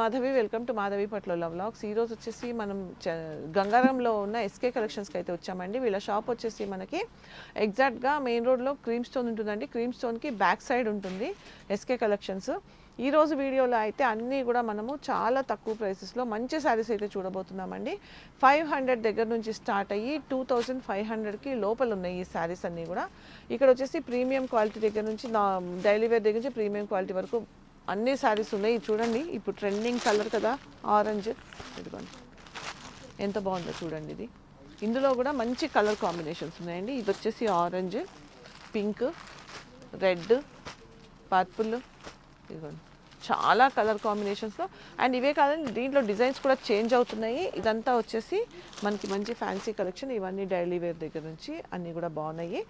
Madhavi welcome to Madhavi పట్ల vlogs ఈ రోజు వచ్చేసి మనం చ- గంగారంలో ఉన్న ఎస్కే కలెక్షన్స్కి అయితే వచ్చామండి. వీళ్ళ షాప్ వచ్చేసి మనకి ఎగ్జాక్ట్గా మెయిన్ రోడ్లో క్రీమ్ స్టోన్ ఉంటుందండి. క్రీమ్ స్టోన్కి బ్యాక్ సైడ్ ఉంటుంది ఎస్కే కలెక్షన్స్ ఈరోజు వీడియోలో అయితే అన్నీ కూడా మనము చాలా తక్కువ ప్రైసెస్లో మంచి శారీస్ అయితే చూడబోతున్నామండి. ఫైవ్ హండ్రెడ్ దగ్గర నుంచి స్టార్ట్ అయ్యి టూ థౌజండ్ ఫైవ్ హండ్రెడ్కి లోపల ఉన్నాయి ఈ శారీస్ అన్నీ కూడా. ఇక్కడ వచ్చేసి ప్రీమియం క్వాలిటీ దగ్గర నుంచి నా డైలీ వేర్ దగ్గర నుంచి ప్రీమియం క్వాలిటీ వరకు అన్ని శారీస్ ఉన్నాయి. చూడండి. ఇప్పుడు ట్రెండింగ్ కలర్ కదా ఆరెంజ్ ఇదిగోండి. ఎంత బాగుందో చూడండి ఇది. ఇందులో కూడా మంచి కలర్ కాంబినేషన్స్ ఉన్నాయండి. ఇది వచ్చేసి ఆరెంజ్ పింక్ రెడ్ పర్పుల్ ఇదిగోండి. చాలా కలర్ కాంబినేషన్స్లో అండ్ ఇవే కాదండి దీంట్లో డిజైన్స్ కూడా చేంజ్ అవుతున్నాయి. ఇదంతా వచ్చేసి మనకి మంచి ఫ్యాన్సీ కలెక్షన్ ఇవన్నీ డైలీ వేర్ దగ్గర నుంచి అన్నీ కూడా బాగున్నాయి.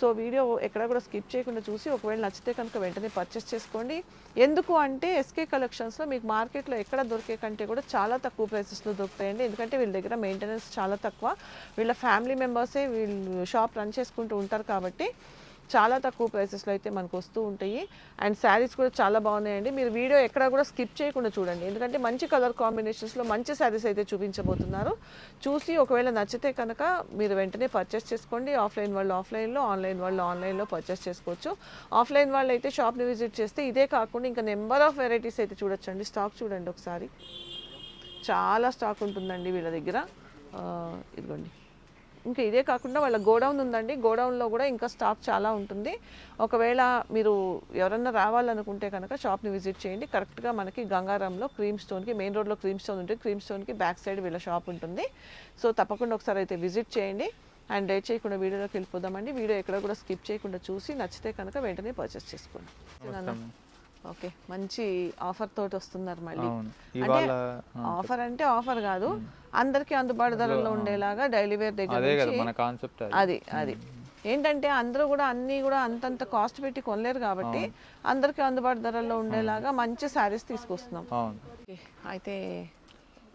సో వీడియో ఎక్కడ కూడా స్కిప్ చేయకుండా చూసి ఒకవేళ నచ్చితే కనుక వెంటనే పర్చేస్ చేసుకోండి. ఎందుకు అంటే ఎస్కే కలెక్షన్స్లో మీకు మార్కెట్లో ఎక్కడ దొరికే కంటే కూడా చాలా తక్కువ ప్రైసెస్లో దొరుకుతాయండి. ఎందుకంటే వీళ్ళ దగ్గర మెయింటెనెన్స్ చాలా తక్కువ. వీళ్ళ ఫ్యామిలీ మెంబర్సే వీళ్ళు షాప్ రన్ చేసుకుంటూ ఉంటారు కాబట్టి చాలా తక్కువ ప్రైసెస్లో అయితే మనకు వస్తూ ఉంటాయి. అండ్ శారీస్ కూడా చాలా బాగున్నాయండి. మీరు వీడియో ఎక్కడ కూడా స్కిప్ చేయకుండా చూడండి. ఎందుకంటే మంచి కలర్ కాంబినేషన్స్లో మంచి శారీస్ అయితే చూపించబోతున్నారు. చూసి ఒకవేళ నచ్చితే కనుక మీరు వెంటనే పర్చేస్ చేసుకోండి. ఆఫ్లైన్ వాళ్ళు ఆఫ్లైన్లో ఆన్లైన్ వాళ్ళు ఆన్లైన్లో పర్చేస్ చేసుకోవచ్చు. ఆఫ్లైన్ వాళ్ళు అయితే షాప్ని విజిట్ చేస్తే ఇదే కాకుండా ఇంకా నెంబర్ ఆఫ్ వెరైటీస్ అయితే చూడొచ్చండి. స్టాక్ చూడండి ఒకసారి. చాలా స్టాక్ ఉంటుందండి వీళ్ళ దగ్గర. ఇదిగోండి. ఇంకా ఇదే కాకుండా వాళ్ళ గోడౌన్ ఉందండి. గోడౌన్లో కూడా ఇంకా స్టాక్ చాలా ఉంటుంది. ఒకవేళ మీరు ఎవరన్నా రావాలనుకుంటే కనుక షాప్ని విజిట్ చేయండి. కరెక్ట్గా మనకి గంగారంలో క్రీమ్ స్టోన్కి మెయిన్ రోడ్లో క్రీమ్ స్టోన్ ఉంటుంది క్రీమ్ స్టోన్కి బ్యాక్ సైడ్ వీళ్ళ షాప్ ఉంటుంది. సో తప్పకుండా ఒకసారి అయితే విజిట్ చేయండి. అండ్ లేట్ చేయకుండా వీడియోలోకి వెళ్ళిపోదామండి. వీడియో ఎక్కడ కూడా స్కిప్ చేయకుండా చూసి నచ్చితే కనుక వెంటనే పర్చేస్ చేసుకోండి. ఓకే. మంచి ఆఫర్ తోటి వస్తున్నారు మళ్ళీ. అంటే ఆఫర్ అంటే ఆఫర్ కాదు. అందరికీ అందుబాటు ధరల్లో ఉండేలాగా డైలీ వేర్ దగ్గర అదే అది. ఏంటంటే అందరూ కూడా అన్ని కూడా అంతంత కాస్ట్ పెట్టి కొనలేరు కాబట్టి అందరికీ అందుబాటు ధరల్లో ఉండేలాగా మంచి శారీస్ తీసుకొస్తున్నాం. అయితే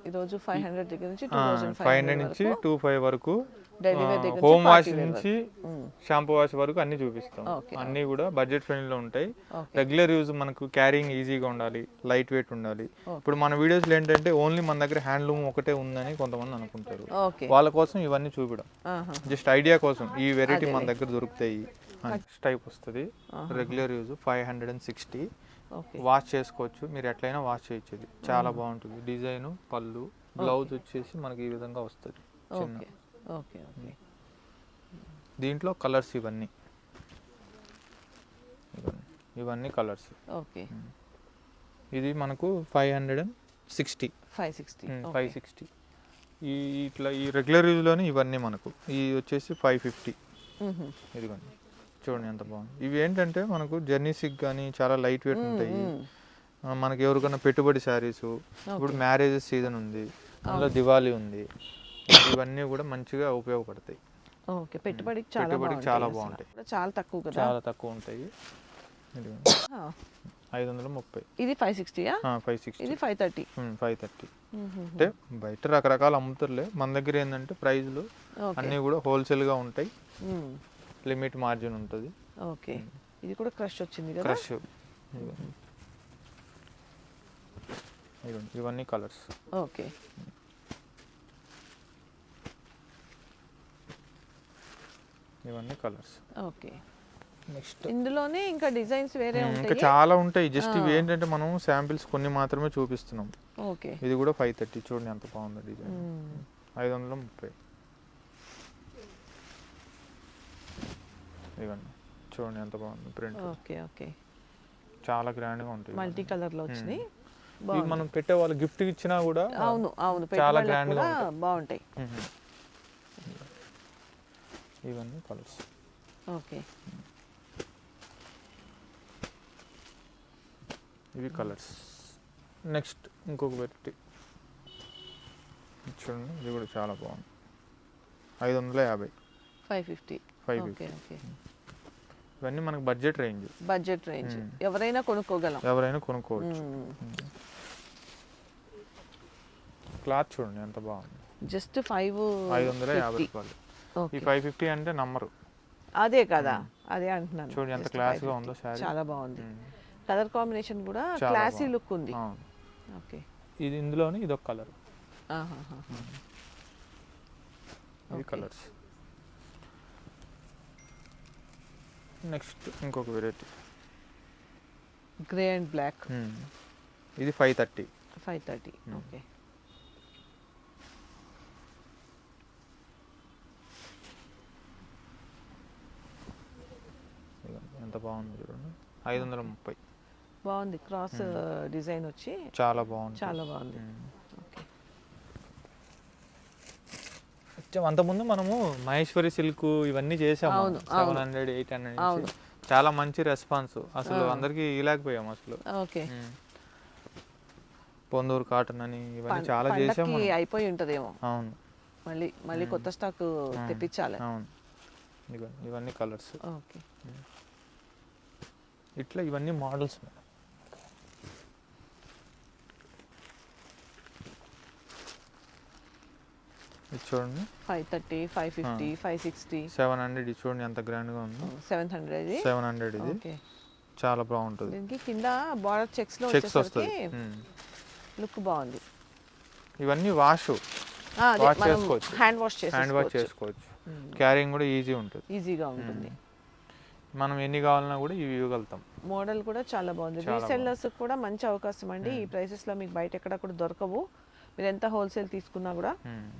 ఈరోజు ఫైవ్ హండ్రెడ్ దగ్గర నుంచి టూ థౌసండ్ ఫైవ్ హండ్రెడ్ నుంచి టూ ఫైవ్ వరకు హోమ్ వాష్ నుంచి. షాంపూ వాష్ వరకు అన్ని చూపిస్తాం. అన్ని కూడా బడ్జెట్ ఫ్రెండ్లీలో ఉంటాయి. రెగ్యులర్ యూజ్ మనకు క్యారింగ్ ఈజీగా ఉండాలి లైట్ వెయిట్ ఉండాలి ఇప్పుడు మన వీడియోస్లో ఏంటంటే ఓన్లీ మన దగ్గర హ్యాండ్లూమ్ ఒకటే ఉందని కొంతమంది అనుకుంటారు. వాళ్ళ కోసం ఇవన్నీ చూపడం. జస్ట్ ఐడియా కోసం ఈ వెరైటీ మన దగ్గర దొరుకుతాయి నెక్స్ట్ టైప్ వస్తుంది. Regular use five hundred and sixty wash చేసుకోవచ్చు. మీరు ఎట్లయినా వాష్ చేయొచ్చు చాలా బాగుంటుంది. డిజైన్ పళ్ళు బ్లౌజ్ వచ్చేసి మనకి ఈ విధంగా వస్తుంది. చిన్న. ఓకే దీంట్లో కలర్స్ ఇవన్నీ. ఇవన్నీ కలర్స్. ఓకే. ఇది మనకు five hundred and sixty. Five sixty five sixty. ఈ ఇట్లా ఈ రెగ్యులర్ యూజ్లోనే ఇవన్నీ మనకు. ఈ వచ్చేసి ఫైవ్ ఫిఫ్టీ. ఇదిగోండి. చూడండి ఎంత బాగుంది. ఇవి ఏంటంటే మనకు జర్నీస్కి కానీ చాలా లైట్ వెయిట్ ఉంటాయి. మనకి ఎవరికైనా పెట్టుబడి శారీస్. ఇప్పుడు మ్యారేజెస్ సీజన్ ఉంది. అందులో దివాళీ ఉంది. ఇవన్నీ కూడా మంచిగా ఉపయోగపడతాయి. ఓకే పెట్టుబడికి చాలా పెట్టుబడికి చాలా. బాగుంటాయి. చాలా తక్కువ కదా? చాలా తక్కువ ఉంటాయి. ఐదు వందల ముప్పై. ఇది ఫైవ్ సిక్స్టీయా ఫైవ్ సిక్స్టీ ఇది ఫైవ్ థర్టీ ఫైవ్ థర్టీ అంటే బయట రకరకాల అమ్ముతారులే. మన దగ్గర ఏంటంటే ప్రైజ్లు అన్నీ కూడా హోల్సేల్గా ఉంటాయి. లిమిట్ మార్జిన్ ఉంటుంది. ఓకే. ఇది కూడా క్రష్ వచ్చింది కదా? క్రష్. ఇవన్నీ కలర్స్. ఓకే. ఇవన్నీ కలర్స్ ఓకే. నెక్స్ట్ ఇందులోనే ఇంకా డిజైన్స్ వేరే ఇంకా ఉంటాయి? చాలా ఉంటాయి. జస్ట్ ఇవి ఏంటంటే మనం శాంపిల్స్ కొన్ని మాత్రమే చూపిస్తున్నాం. ఓకే. ఇది కూడా ఫైవ్ థర్టీ చూడండి ఎంత బాగుందో డిజైన్ ఐదు వందల ముప్పై. ఇవన్నీ చూడండి ఎంత బాగుంది ప్రింట్ ఓకే ఓకే. చాలా గ్రాండ్గా ఉంటాయి మల్టీ కలర్లో వచ్చినాయి. ఇవి మనం పెట్టే వాళ్ళు గిఫ్ట్ ఇచ్చినా కూడా అవును అవును. చాలా పెట్టుబడులకు grand గా కూడా బాగుంటాయి. ఇవన్నీ కలర్స్. ఓకే. ఇవి కలర్స్. నెక్స్ట్ ఇంకొక వెరైటీ. చూడండి ఇది కూడా చాలా బాగుంది. ఐదు వందల యాభై. Five fifty. Five okay okay. ఇవన్నీ మనకు బడ్జెట్ రేంజ్. Budget range. ఎవరైనా కొనుక్కోగలం. ఎవరైనా కొనుక్కోవచ్చు. క్లాత్ చూడండి ఎంత బాగుంది. జస్ట్ ఫైవ్ ఐదు వందల యాభై రూపాయలు. ఈ ఫైవ్ ఫిఫ్టీ అంటే నంబరు అదే కదా అదే అంటున్నాను. చూడండి ఎంత క్లాస్గా 550. ఉందో శారీ. చాలా బాగుంది. కలర్ కాంబినేషన్ కూడా క్లాసీ. లుక్ ఉంది. ఓకే. ఇది ఇందులోనే ఇదొక కలర్. ఇది. కలర్స్ నెక్స్ట్ ఇంకొక వెరైటీ గ్రే అండ్ బ్లాక్ ఇది five thirty five thirty. Okay. ఎంత బాగుంది చూడండి. ఐదు వందల ముప్పై బాగుంది క్రాస్ డిజైన్ వచ్చి చాలా బాగుంది. చాలా బాగుంది. అంతకుముందు మనము మహేశ్వరి సిల్క్ ఇవన్నీ చేసాము సెవెన్. Hundred eight hundred. చాలా మంచి రెస్పాన్స్. అసలు. అందరికి ఇలాకపోయాం అసలు. ఓకే. పొందూరు కాటన్ అని ఇవన్నీ చాలా చేసాం పండక్కి మనం. అయిపోయి ఉంటదేమో. అవును. మళ్ళీ మళ్ళీ కొత్త స్టాక్. తెప్పించాలి. అవును. ఇవన్నీ కలర్స్. ఓకే. ఇట్లా ఇవన్నీ మోడల్స్ ఇది చూడండి. Five thirty five fifty five sixty. Seven hundred ఇది చూడండి ఎంత grand గా ఉందో సెవెన్ హండ్రెడ్ ఇది? సెవెన్ హండ్రెడ్ ఇది. చాలా బాగుంటుంది. దీనికి కింద బార్డర్ చెక్స్లో చెక్స్ వస్తుంది లుక్ బాగుంది. ఇవన్నీ వాష్. మనం చేసుకోవచ్చు. హ్యాండ్ వాష్ హ్యాండ్ వాష్ చేసుకోవచ్చు. క్యారింగ్ కూడా ఈజీ ఉంటుంది. ఈజీగా ఉంటుంది. మనం ఎన్ని కావాలన్నా కూడా ఇవి ఇవ్వగలుగుతాం. మోడల్ కూడా చాలా బాగుంది. రీసెల్లర్స్ కూడా మంచి అవకాశం అండి. ఈ ప్రైసెస్లో మీకు బయట ఎక్కడ కూడా దొరకవు. మీరు ఎంత హోల్సేల్ తీసుకున్నా కూడా. మ్మ్.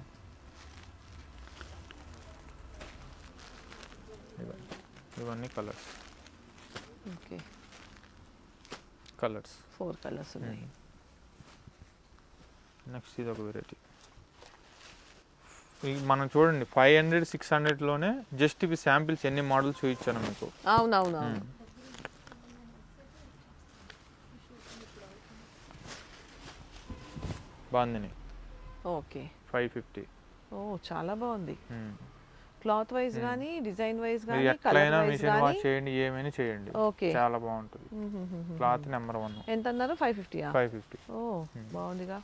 ఇవన్నీ. ఇవన్నీ colours. Okay. Colours. Four colours ఉన్నాయి. నెక్స్ట్ ఇది ఒక వెరైటీ. మనం చూడండి ఫైవ్ హండ్రెడ్ సిక్స్ హండ్రెడ్లోనే జస్ట్ ఇవి శాంపిల్స్ ఎన్ని మోడల్స్ చూపించాను మీకు. అవునవును. అవును బాగుంది. ఓకే. Five fifty. ఓ చాలా బాగుంది. క్లాత్ వైజ్ కానీ డిజైన్ వైజ్ కానీ ఎట్లయినా మిషన్ వాష్ చేయండి ఏమైనా చేయండి. ఓకే. చాలా బాగుంటుంది. Cloth number one. ఎంత అన్నారు ఫైవ్ ఫిఫ్టీయా? Five fifty. ఓ బాగుందిగా.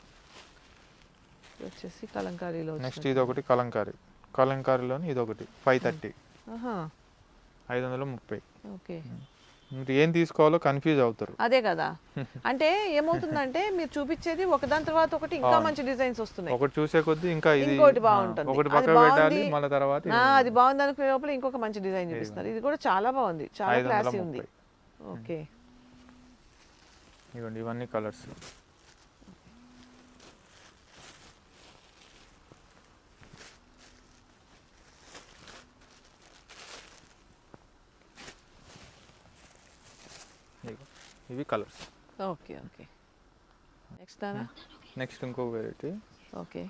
వచ్చేసి కలంకారీలో నెక్స్ట్ ఇది ఒకటి కలంకారీ. కలంకారీలోని ఇది ఒకటి ఫైవ్ థర్టీ ఐదు వందల ముప్పై. ఓకే. మీరు ఏం తీసుకోవాలో కన్ఫ్యూజ్ అవుతారు. అదే కదా. అంటే ఏమవుతుందంటే మీరు చూపించేది ఒకదాని తర్వాత ఒకటి ఇంకా. మంచి డిజైన్స్ వస్తున్నాయి. ఒకటి చూసే కొద్దీ ఇంకా ఇది ఇంకోటి బాగుంటుంది. ఒకటి పక్కన పెట్టాలి. మళ్ళీ తర్వాత అది బాగుంది అనుకునే లోపల ఇంకొక మంచి డిజైన్ చూపిస్తున్నారు. ఇది కూడా చాలా బాగుంది. చాలా క్లాసీ ఉంది. ఓకే. ఇవన్నీ కలర్స్ ఇవి colours. Okay okay. Next next ఇంకో వెరైటీ. ఓకే.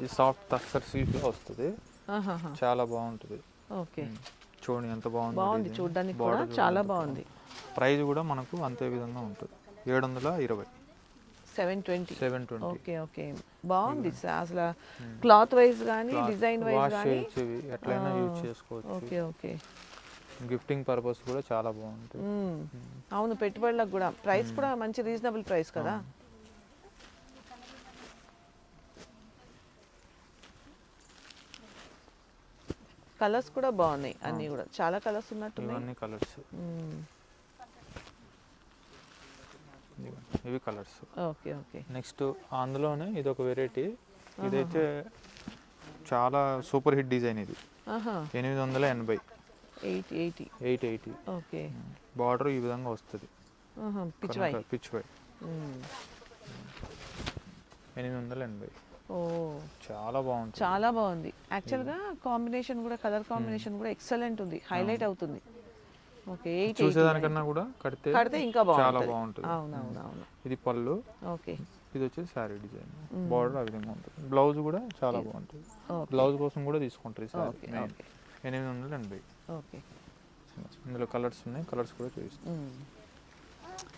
ఇది సాఫ్ట్ టస్సర్ సిల్క్లో వస్తుంది. ఆహాహా. చాలా బాగుంటుంది. ఓకే. చూడండి ఎంత బాగుంది బాగుంది. చూడడానికి కూడా చాలా బాగుంది. ప్రైస్ కూడా మనకు అంతే విధంగా ఉంటుంది. ఏడు వందల ఇరవై. Seven twenty. Seven twenty. Okay okay. బాగుంది అసలు క్లాత్ వైజ్ కానీ డిజైన్ వైజ్ కానీ ఎట్లయినా యూజ్ చేసుకోవచ్చు. Okay okay. గిఫ్టింగ్ పర్పస్ కూడా చాలా బాగుంటుంది. అవును పెట్టుబడులకు కూడా. ప్రైస్ కూడా మంచి రీజనబుల్ ప్రైస్ కదా. కలర్స్ కూడా బాగున్నాయి అన్నీ కూడా. చాలా కలర్స్ ఉన్నట్టున్నాయి. ఇవన్నీ కలర్స్. ఇవి కలర్స్. Okay okay. నెక్స్ట్ అందులోనే ఇది ఒక వెరైటీ ఇదైతే చాలా సూపర్ హిట్ డిజైన్ ఇది. ఎనిమిది వందల ఎనభై. Eighty eighty. Eight eighty. Okay. Border ఈ విధంగా వస్తుంది. ఆహా పిచ్వై పిచ్ వై. ఎనిమిది వందల ఎనభై ఓ. చాలా బాగుంటుంది. చాలా బాగుంది. యాక్చువల్గా కాంబినేషన్ కూడా కలర్ కాంబినేషన్ కూడా ఎక్సలెంట్ ఉంది. హైలైట్ అవుతుంది. ఓకే ఎయిట్ చూసేదానికన్నా కూడా కడితే కడితే ఇంకా చాలా బాగుంటుంది. బాగుంటుంది అవునవునవును ఇది పళ్ళు. ఓకే. ఇది వచ్చేసి శారీ డిజైన్ బార్డర్ ఆ విధంగా ఉంటుంది. బ్లౌజ్ కూడా చాలా బాగుంటుంది. బ్లౌజ్ కోసం కూడా తీసుకుంటారు ఈ శారీ ఎనిమిది వందల ఎనభై ఓకే. ఇందులో కలర్స్ ఉన్నాయి కలర్స్ కూడా చూపిస్తాం.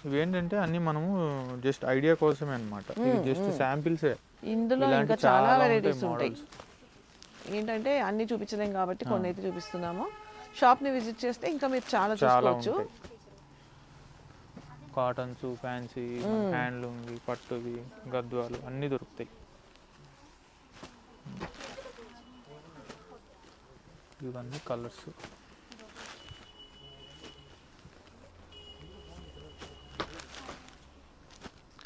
ఇవి ఏంటంటే అన్ని మనము జస్ట్ ఐడియా కోసమే అనమాట జస్ట్ శాంపిల్సే. ఇందులో ఇంకా చాలా వెరైటీస్ ఉంటాయి ఏంటంటే అన్ని చూపించలేం కాబట్టి కొన్ని అయితే చూపిస్తున్నాము. షాప్ని విజిట్ చేస్తే ఇంకా మీరు చాలా చూసుకోవచ్చు. కాటన్స్ ఫ్యాన్సీ హ్యాండ్లూమ్వి పట్టువి గద్వాలు అన్నీ దొరుకుతాయి. ఇవన్నీ కలర్స్.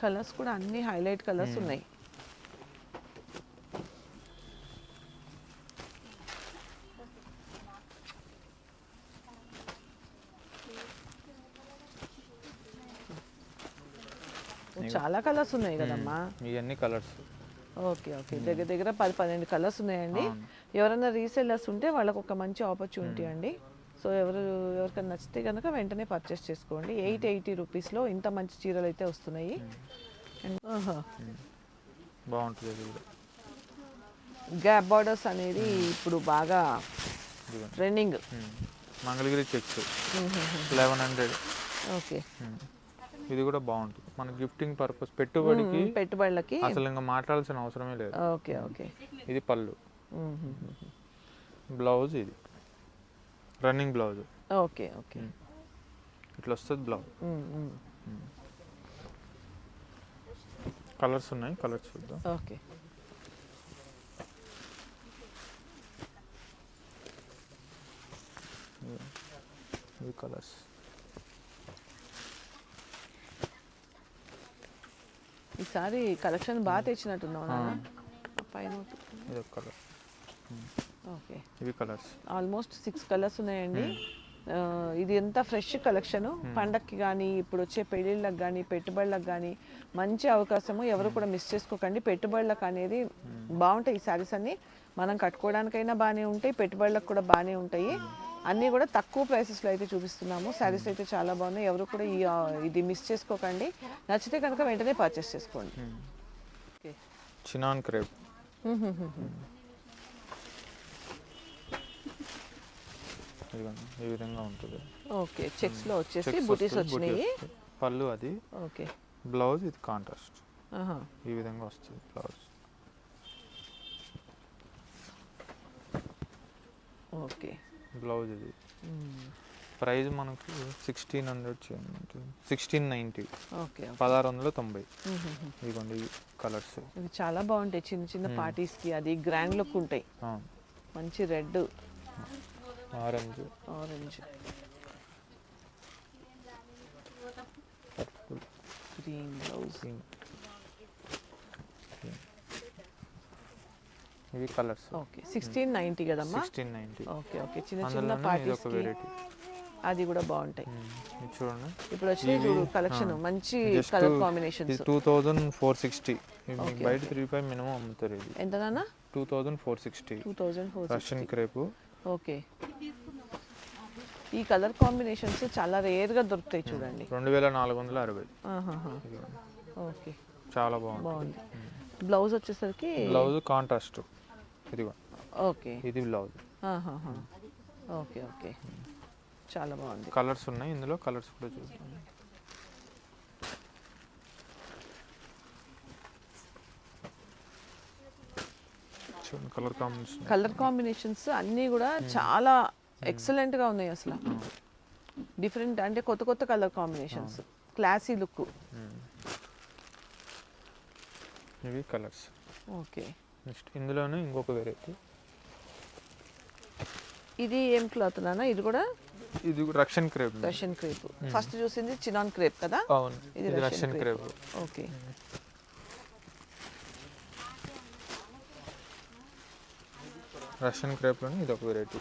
కలర్స్ కూడా అన్ని హైలైట్ కలర్స్ ఉన్నాయి. చాలా కలర్స్ ఉన్నాయి కదమ్మా. ఇవన్నీ కలర్స్. Okay okay. దగ్గర దగ్గర పది పన్నెండు కలర్స్ ఉన్నాయండి. ఎవరైనా రీసెల్లర్స్ ఉంటే వాళ్ళకు ఒక మంచి ఆపర్చునిటీ అండి. సో ఎవరు ఎవరికైనా నచ్చితే కనుక వెంటనే పర్చేస్ చేసుకోండి. ఎయిట్ ఎయిటీ రూపీస్లో ఇంత మంచి చీరలు అయితే వస్తున్నాయి. అండ్ ఆహా. బాగుంటుంది గ్యాప్ బార్డర్స్ అనేది ఇప్పుడు బాగా trending. Mangalagiri checks eleven hundred okay ఇది కూడా బాగుంటుంది. మన గిఫ్టింగ్ పర్పస్ పెట్టుబడికి పెట్టుబడులకి అసలు ఇంకా మాట్లాడాల్సిన అవసరమే లేదు. ఓకే ఓకే ఇది పళ్ళు. బ్లౌజ్ ఇది. Running blouse. Okay okay. ఇట్లా వస్తుంది బ్లౌజ్. కలర్స్ ఉన్నాయి కలర్స్ చూద్దాం. ఓకే. ఇవి కలర్స్. ఈసారి కలెక్షన్ బాగా తెచ్చినట్టున్నావు పైన ఇది ఒక కలర్. ఓకే ఇవి కలర్స్ ఆల్మోస్ట్ సిక్స్ కలర్స్ ఉన్నాయండి. ఆ, ఇది ఎంత ఫ్రెష్ కలెక్షన్ పండక్కి కానీ ఇప్పుడు వచ్చే పెళ్ళిళ్ళకి కానీ పెట్టుబడులకు కానీ మంచి అవకాశము ఎవరు కూడా మిస్ చేసుకోకండి. పెట్టుబడులకు అనేది బాగుంటాయి ఈ శారీస్ అన్ని. మనం కట్టుకోవడానికైనా బాగానే ఉంటాయి పెట్టుబడులకు కూడా బాగానే ఉంటాయి. అన్నీ కూడా తక్కువ ప్రైసెస్లో అయితే చూపిస్తున్నాము. శారీస్ అయితే చాలా బాగున్నాయి. ఎవరు కూడా ఈ ఇది మిస్ చేసుకోకండి. నచ్చితే కనుక వెంటనే పర్చేస్ చేసుకోండి. ఓకే చినాన్ క్రేప్ ఇదిగోండి ఈ విధంగా ఉంటుంది. ఓకే చెక్స్లో వచ్చేసి Checks బుటీస్ వచ్చినాయి. పళ్ళు అది. ఓకే. బ్లౌజ్ ఇది కాంట్రాస్ట్. ఈ విధంగా వస్తుంది బ్లౌజ్. ఓకే. బ్లౌజ్ ఇది. ప్రైస్ మనకు sixteen hundred sixteen ninety. Okay పదహారు వందల తొంభై. ఇదిగోండి కలర్స్. ఇవి చాలా బాగుంటాయి చిన్న చిన్న పార్టీస్కి. అది గ్రాండ్ లుక్ ఉంటాయి. మంచి red. Orange. Orange. Purple. Green blouse. ఇవి కలర్స్. ఓకే. సిక్స్టీన్ నైంటీ కదమ్మా? Sixteen ninety okay okay. చిన్న చిన్న ఇది వెరైటీ అది కూడా బాగుంటాయి. ఇది చూడండి. ఇప్పుడు వచ్చినాయి చూడు కలెక్షన్ మంచి కలర్ కాంబినేషన్స్ ఇది టూ థౌజండ్ ఫోర్ సిక్స్టీ బయట త్రీ ఫైవ్ మినిమం అమ్ముతారు ఇది. ఎంత నాన్న? Two thousand four sixty two thousand four Russian crepe okay. ఈ కలర్ కాంబినేషన్స్ చాలా రేర్గా దొరుకుతాయి చూడండి. రెండు వేల నాలుగు వందల అరవై. ఓకే. చాలా బాగుంది. బాగుంది. బ్లౌజ్ వచ్చేసరికి బ్లౌజ్ కాంట్రాస్ట్. ఇదిగో ఓకే. ఇది బ్లౌజ్. Okay okay. చాలా బాగుంది. కలర్స్ ఉన్నాయి. ఇందులో కలర్స్ కూడా చూద్దాం చూడండి కలర్ కాంబినేషన్ కలర్ కాంబినేషన్స్ అన్నీ కూడా చాలా ఎక్సలెంట్గా ఉన్నాయి అసలు. డిఫరెంట్ అంటే కొత్త కొత్త కలర్ కాంబినేషన్స్ క్లాసీ లుక్ ఇవి కలర్స్ ఓకే నెక్స్ట్ ఇందులోనే ఇంకొక వెరైటీ ఇది ఏం క్లాత్ నాన్న? ఇది కూడా ఇది Russian crepe Russian crepe first చూసింది చినాన్ క్రేప్ కదా? అవును. ఇది రష్యన్ క్రేప్ ఓకే రష్యన్ క్రేప్లోనే ఇది ఒక వెరైటీ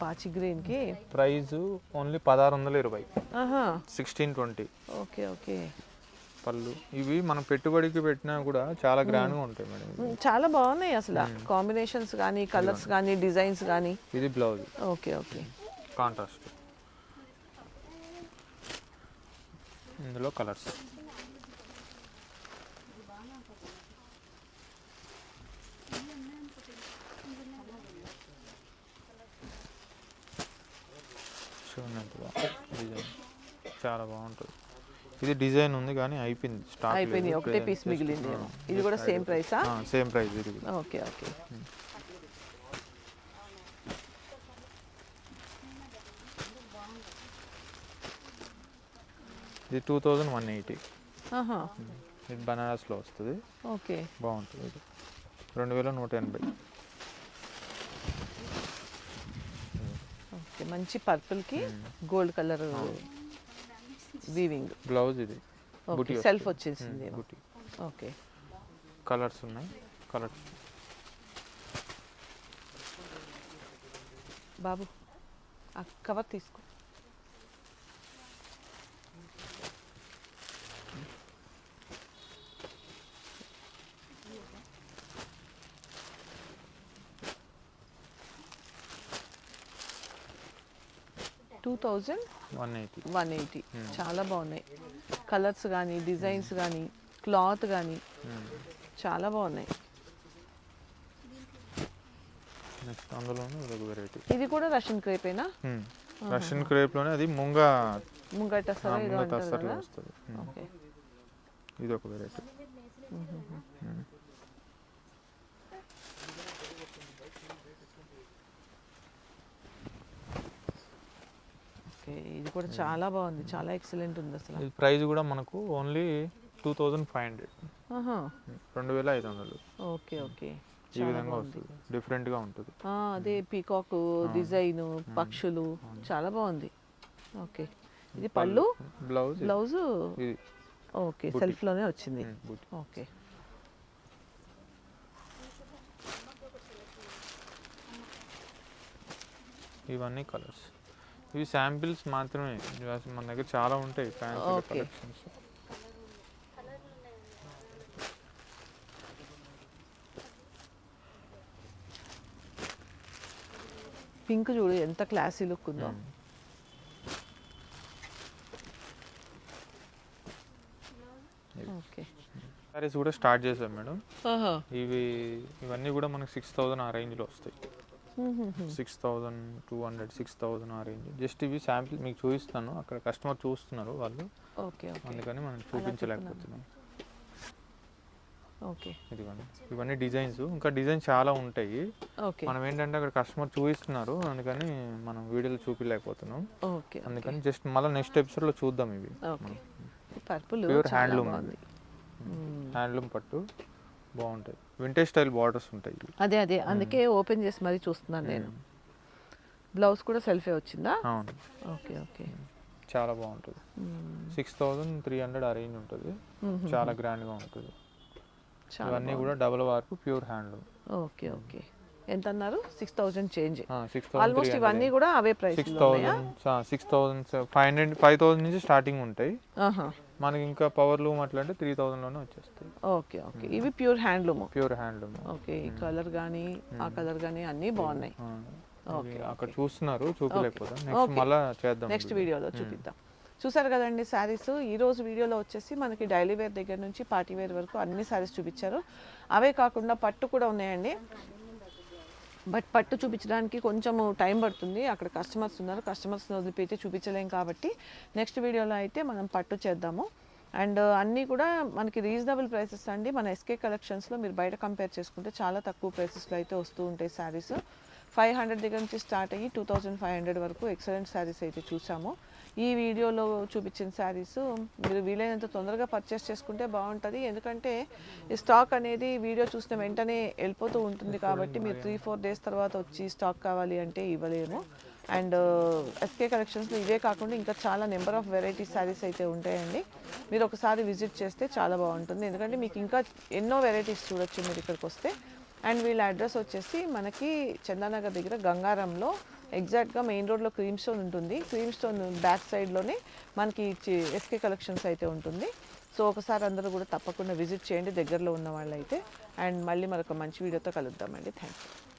పాచి గ్రీన్కి ప్రైస్ ఓన్లీ పదహారు వందల ఇరవై. ఆహా. Sixteen twenty. Okay okay. పళ్ళు. ఇవి మనం పెట్టుబడికి పెట్టినా కూడా చాలా గ్రాండ్గా ఉంటాయి మేడం చాలా బాగున్నాయి అసలు. కాంబినేషన్స్ కానీ కలర్స్ కానీ డిజైన్స్ కానీ ఇది బ్లౌజ్. Okay okay. కాంట్రాస్ట్. ఇందులో కలర్స్ డిజైన్. చాలా బాగుంటుంది. ఇది డిజైన్ ఉంది కానీ అయిపోయింది. స్టాక్ అయిపోయింది. ఒకటే పీస్ మిగిలింది. ఇది కూడా సేమ్ ప్రైసా సేమ్ ప్రైస్ ఇది. Okay okay. ఇది టూ థౌజండ్ వన్ ఎయిటీ ఇది బనారస్లో వస్తుంది. ఓకే. బాగుంటుంది ఇది. రెండు వేల నూట ఎనభై. మంచి పర్పుల్కి గోల్డ్ కలర్ వీవింగ్. బ్లౌజ్ ఇది. ఓకే బుటీ సెల్ఫ్ వచ్చేసింది బుటీ. ఓకే. కలర్స్ ఉన్నాయి. కలర్స్ బాబు ఆ కవర్ తీసుకో two thousand one eighty one eighty చాలా బాగున్నాయి. కలర్స్ కానీ డిజైన్స్ కానీ క్లాత్ కానీ చాలా బాగున్నాయి. నెక్స్ట్ అందులోనే ఇదొక వెరైటీ ఇది కూడా రష్యన్ క్రేపేనా రష్యన్ క్రేప్లోనే అది ముంగా ముంగట ఆ, సరే ఏదో ముంగ అంటారు తస్తర్లో కదా వస్తుంది. ఉమ్. ఓకే. ఇది ఒక వెరైటీ ఓకే. ఇది కూడా చాలా బాగుంది. చాలా ఎక్సలెంట్ ఉంది అసలు. ఇది ప్రైస్ కూడా మనకు only two thousand five hundred. రెండు వేల ఐదు వందలు. Okay okay. ఈ విధంగా వస్తుంది. డిఫరెంట్గా ఉంటుంది. ఆ, అదే పీకాక్ డిజైన్ పక్షులు చాలా బాగుంది. ఓకే. ఇది పళ్ళు బ్లౌజ్. బ్లౌజ్? ఇది. ఓకే సెల్ఫ్లోనే వచ్చింది. ఓకే. ఇవన్నీ కలర్స్. ఇవి శాంపిల్స్ మాత్రమే మన దగ్గర చాలా ఉంటాయి ఫ్యాన్సీ. కలెక్షన్స్ పింక్ చూడు ఎంత క్లాసీ లుక్ ఉందో ఓకే సారీస్ కూడా స్టార్ట్ చేసాం మేడం. ఇవి ఇవన్నీ కూడా మనకు సిక్స్ థౌజండ్ ఆ రేంజ్లో వస్తాయి. Six thousand two hundred six thousand ఆ రేంజ్ జస్ట్ ఇవి శాంపిల్ మీకు చూపిస్తాను. అక్కడ కస్టమర్ చూస్తున్నారు వాళ్ళు. ఓకే అందుకని మనం చూపించలేకపోతున్నాం. ఓకే ఇదిగోండి. ఇవన్నీ డిజైన్స్ ఇంకా డిజైన్స్ చాలా ఉంటాయి. మనం ఏంటంటే అక్కడ కస్టమర్ చూపిస్తున్నారు. అందుకని మనం వీడియోలో చూపించలేకపోతున్నాం ఓకే అందుకని జస్ట్ మళ్ళీ నెక్స్ట్ ఎపిసోడ్లో చూద్దాం ఇవి. పర్పుల్ మ్మ్. హ్యాండ్లూమ్ పట్టు. బాగుంటాయి. వింటేజ్ స్టైల్ బార్డర్స్ ఉంటాయి. అదే అదే. అందుకే ఓపెన్ చేసి మరీ చూస్తున్నాను నేను. బ్లౌజ్ కూడా సెల్ఫే వచ్చిందా? అవును. ఓకే ఓకే చాలా బాగుంటుంది. సిక్స్ థౌజండ్ త్రీ హండ్రెడ్ ఆ రేంజ్ ఉంటుంది. చాలా గ్రాండ్గా ఉంటుంది. ఇవన్నీ కూడా డబుల్ వార్పు ప్యూర్ హ్యాండ్లూమ్ ఓకే ఓకే ఎంత అన్నారు సిక్స్ థౌజండ్ చేంజ్ ఆల్మోస్ట్ ఇవన్నీ కూడా అవే price six thousand six thousand five hundred five thousand నుంచి స్టార్టింగ్ ఉంటాయి. ఆహా. మనకి ఇంకా పవర్ లూమ్ అట్లా అంటే త్రీ థౌజండ్లోనే వచ్చేస్తాయి. Okay okay. ఇవి pure handloom pure handloom okay ఈ కలర్ కానీ ఆ కలర్ కానీ అన్నీ బాగున్నాయి. ఓకే, అక్కడ చూస్తున్నారు చూపలేకపోతాం. నెక్స్ట్. మళ్ళా చేద్దాం నెక్స్ట్ వీడియోలో చూపిద్దాం. చూసారు కదండి శారీస్? ఈ రోజు వీడియోలో వచ్చేసి మనకి డైలీ వేర్ దగ్గర నుంచి పార్టీ వేర్ వరకు అన్ని శారీస్ చూపించారు. అవే కాకుండా పట్టు కూడా ఉన్నాయండి. బట్ పట్టు చూపించడానికి కొంచెం టైం పడుతుంది. అక్కడ కస్టమర్స్ ఉన్నారు. కస్టమర్స్ వదిలిపెట్టి చూపించలేం కాబట్టి నెక్స్ట్ వీడియోలో అయితే మనం పట్టు చేద్దాము. అండ్ అన్నీ కూడా మనకి రీజనబుల్ ప్రైసెస్ అండి. మన ఎస్కే కలెక్షన్స్లో మీరు బయట కంపేర్ చేసుకుంటే చాలా తక్కువ ప్రైసెస్లో అయితే వస్తూ ఉంటాయి శారీస్ ఫైవ్ హండ్రెడ్ దగ్గర నుంచి స్టార్ట్ అయ్యి టూ థౌజండ్ ఫైవ్ హండ్రెడ్ వరకు ఎక్సలెంట్ శారీస్ అయితే చూసాము. ఈ వీడియోలో చూపించిన శారీస్ మీరు వీలైనంత తొందరగా పర్చేస్ చేసుకుంటే బాగుంటుంది. ఎందుకంటే ఈ స్టాక్ అనేది వీడియో చూసిన వెంటనే వెళ్ళిపోతూ ఉంటుంది కాబట్టి మీరు త్రీ ఫోర్ డేస్ తర్వాత వచ్చి స్టాక్ కావాలి అంటే ఇవ్వలేము. అండ్ ఎస్కే కలెక్షన్స్లో ఇవే కాకుండా ఇంకా చాలా నెంబర్ ఆఫ్ వెరైటీ శారీస్ అయితే ఉంటాయండి. మీరు ఒకసారి విజిట్ చేస్తే చాలా బాగుంటుంది. ఎందుకంటే మీకు ఇంకా ఎన్నో వెరైటీస్ చూడొచ్చు మీరు ఇక్కడికి వస్తే. అండ్ వీళ్ళ అడ్రస్ వచ్చేసి మనకి చందానగర్ దగ్గర గంగారంలో. ఎగ్జాక్ట్గా మెయిన్ రోడ్లో క్రీమ్ స్టోన్ ఉంటుంది. క్రీమ్ స్టోన్ బ్యాక్ సైడ్లోనే మనకి ఎస్కే కలెక్షన్స్ అయితే ఉంటుంది. సో ఒకసారి అందరూ కూడా తప్పకుండా విజిట్ చేయండి. దగ్గరలో ఉన్న వాళ్ళైతే. అండ్ మళ్ళీ మరొక మంచి వీడియోతో కలుద్దామండి. Thank you